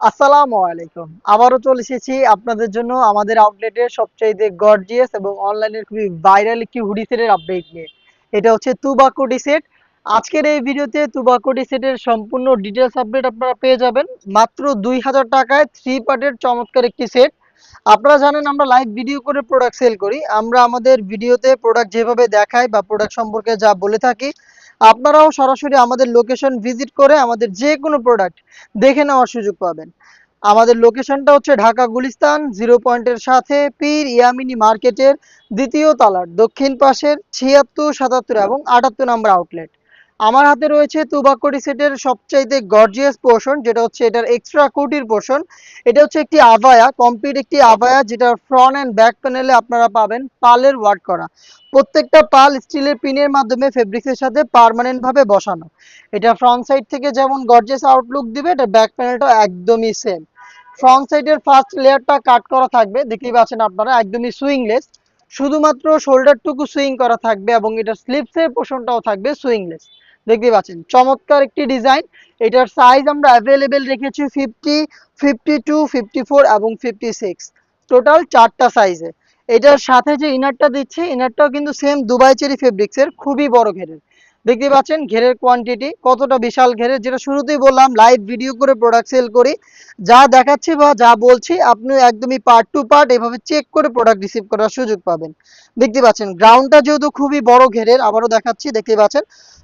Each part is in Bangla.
আসসালামু আলাইকুম। আবারও চলে এসেছি আপনাদের জন্য আমাদের সবচাইতে গর্জিয়াস এবং অনলাইনের খুবই ভাইরাল একটি হুডি সেটের আপডেট নিয়ে। এটা হচ্ছে আজকের এই ভিডিওতে সম্পূর্ণ ডিটেলস আপডেট আপনারা পেয়ে যাবেন। মাত্র দুই হাজার টাকায় থ্রি পার্টের চমৎকার একটি সেট আপনারা জানেন আমরা লাইভ ভিডিও করে প্রোডাক্ট সেল করি। আমরা আমাদের ভিডিওতে প্রোডাক্ট যেভাবে দেখাই বা প্রোডাক্ট সম্পর্কে যা বলে থাকি আপনারাও সরাসরি আমাদের লোকেশন ভিজিট করে আমাদের যে কোনো প্রোডাক্ট দেখে নেওয়ার সুযোগ পাবেন। আমাদের লোকেশনটা হচ্ছে ঢাকা গুলিস্তান জিরো পয়েন্টের সাথে পীর ইয়ামিনী মার্কেটের দ্বিতীয় তলার দক্ষিণ পাশের ছিয়াত্তর, সাতাত্তর এবং আটাত্তর নম্বর আউটলেট আমার হাতে রয়েছে তুবাকড়ি সেটের সবচাইতে গর্জিয়াস পোর্শন যেটা হচ্ছে এটার এক্সট্রা কোটির পোর্শন এটা হচ্ছে একটি আভায়া কমপ্লিট একটি আভায়া যেটার ফ্রন্ট অ্যান্ড ব্যাক প্যানেলে আপনারা পাবেন পালের ওয়ার্ক করা। প্রত্যেকটা পাল স্টিলের পিনের মাধ্যমে ফেব্রিক্সের সাথে পার্মানেন্ট ভাবে বসানো। এটা ফ্রন্ট সাইড থেকে যেমন গর্জিয়াস আউটলুক দিবে, এটা ব্যাক প্যানেলটা একদমই সেম ফ্রন্ট সাইডের ফার্স্ট লেয়ারটা কাট করা থাকবে, দেখতেই পাচ্ছেন আপনারা, একদমই সুইংলেস শুধুমাত্র শোল্ডারটুকু সুইং করা থাকবে এবং এটা স্লিপসের পোর্শনটাও থাকবে সুইংলেস দেখতেই পাচ্ছেন। চমৎকার একটি ডিজাইন। এটার সাইজ আমরা অ্যাভেলেবেল রেখেছি fifty fifty two fifty four এবং ফিফটি সিক্স টোটাল চারটা সাইজে এটার সাথে যে ইনারটা দিচ্ছে ইনারটাও কিন্তু সেম দুবাই চেরি ফেব্রিক্সের খুবই বড় ঘেরের। দেখতে পাচ্ছেন ঘেরের কোয়ান্টিটি কতটা বিশাল ঘেরের, যেটা শুরুতেই বললাম লাইভ ভিডিও করে প্রোডাক্ট সেল করি। যা দেখাচ্ছি বা যা বলছি, আপনি একদমই পার্ট টু পার্ট এভাবে চেক করে প্রোডাক্ট রিসিভ করার সুযোগ পাবেন। দেখতে পাচ্ছেন গ্রাউন্ডটা যেহেতু খুবই বড় ঘেরের, আবারও দেখাচ্ছি, দেখতে পাচ্ছেন।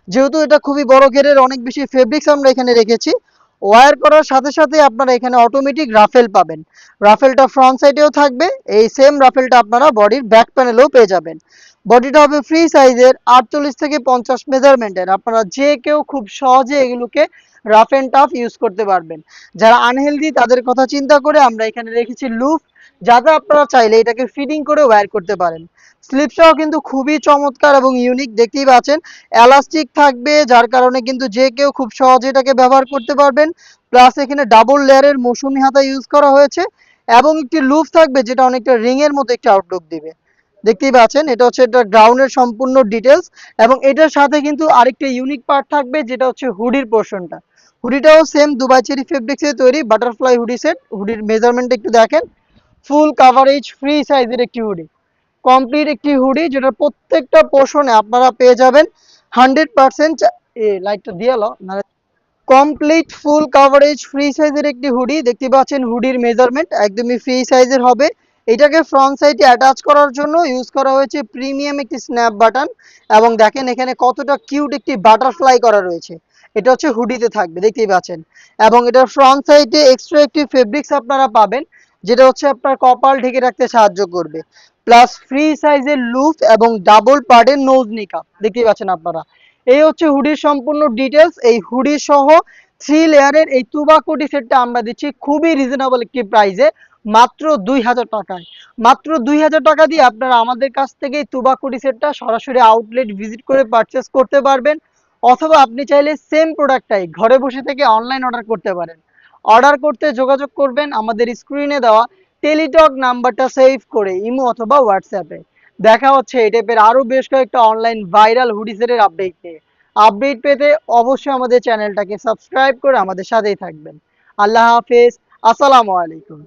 যেহেতু এটা খুবই বড় ঘেরের, অনেক বেশি ফেব্রিক্স আমরা এখানে রেখেছি। ওয়ার করার সাথে সাথে আপনারা এখানে অটোমেটিক রাফেল পাবেন। রাফেলটা ফ্রন্ট সাইডেও থাকবে, এই সেম রাফেলটা আপনারা বডির ব্যাক প্যানেলেও পেয়ে যাবেন। বডিটা হবে ফ্রি সাইজের আটচল্লিশ থেকে পঞ্চাশ মেজারমেন্টের আপনারা যে কেউ খুব সহজে এগুলোকে রাফ অ্যান্ড টাফ ইউজ করতে পারবেন। যারা আনহেলদি তাদের কথা চিন্তা করে আমরা এখানে রেখেছি লুফ যাতে আপনারা চাইলে এটাকে ফিটিং করে ওয়্যার করতে পারেন। স্লিপসটাও কিন্তু খুবই চমৎকার এবং ইউনিক দেখতেই পাচ্ছেন। এলাস্টিক থাকবে, যার কারণে কিন্তু যে কেউ খুব সহজে এটাকে ব্যবহার করতে পারবেন। প্লাস এখানে ডাবল লেয়ারের মৌসুমি হাতা ইউজ করা হয়েছে। এবং একটি লুফ থাকবে, যেটা অনেকটা রিং এর মতো একটি আউটলুক দিবে। দেখতেই পাচ্ছেন, এটা হচ্ছে এটা গ্রাউন্ডের সম্পূর্ণ ডিটেলস এবং এটার সাথে কিন্তু আরেকটা ইউনিক পার্ট থাকবে, যেটা হচ্ছে হুডির পোর্শনটা হুডিটাও সেম দুবাই চেরি ফেব্রিক্সের তৈরি বাটারফ্লাই হুডি সেট হুডির মেজারমেন্ট একটু দেখেন। ফুল কাভারেজ ফ্রি সাইজের একটি হুডি কমপ্লিট একটি হুডি যেটা প্রত্যেকটা পোর্শনে আপনারা পেয়ে যাবেন হান্ড্রেড পার্সেন্ট লাইটটা দিয়ে low complete full coverage free সাইজের একটি হুডি দেখতে পাচ্ছেন হুডির মেজারমেন্ট একদমই ফ্রি সাইজের হবে। এটাকে ফ্রন্ট সাইডে অ্যাটাচ করার জন্য ইউজ করা হয়েছে প্রিমিয়াম একটি স্ন্যাপ বাটন এবং দেখেন এখানে কতটা কিউট একটি বাটারফ্লাই করা রয়েছে। এটা হচ্ছে হুডিতে থাকবে, দেখতেই পাচ্ছেন। এবং এটার ফ্রন্ট সাইডে এক্সট্রা একটি ফেব্রিক্স আপনারা পাবেন, যেটা হচ্ছে আপনার কপাল ঢেকে রাখতে সাহায্য করবে। প্লাস ফ্রি সাইজের লুফ এবং ডাবল পার্টের নোজ নিকাপ দেখতেই পাচ্ছেন আপনারা। এই হচ্ছে হুডির সম্পূর্ণ ডিটেলস এই হুডি সহ থ্রি লেয়ারের এই তুবাকুটি সেটটা আমরা দিচ্ছি খুবই রিজনেবল একটি প্রাইসে মাত্র দুই হাজার টাকায়। মাত্র দুই হাজার টাকা দিয়ে আপনারা আমাদের কাছ থেকে তুবাকুটি সেটটা সরাসরি আউটলেট ভিজিট করে পারচেস করতে পারবেন। অথবা আপনি চাইলে সেম প্রোডাক্টটাই ঘরে বসে থেকে অনলাইন অর্ডার করতে পারেন। অর্ডার করতে যোগাযোগ করবেন আমাদের স্ক্রিনে দেওয়া টেলিটক নাম্বারটা সেভ করে ইমো অথবা হোয়াটসঅ্যাপে দেখা হচ্ছে এই টাইপের আরও বেশ কয়েকটা অনলাইন ভাইরাল হুডিসেটের আপডেট নিয়ে। আপডেট পেতে অবশ্যই আমাদের চ্যানেলটাকে সাবস্ক্রাইব করে আমাদের সাথেই থাকবেন। আল্লাহ হাফেজ। আসসালামু আলাইকুম।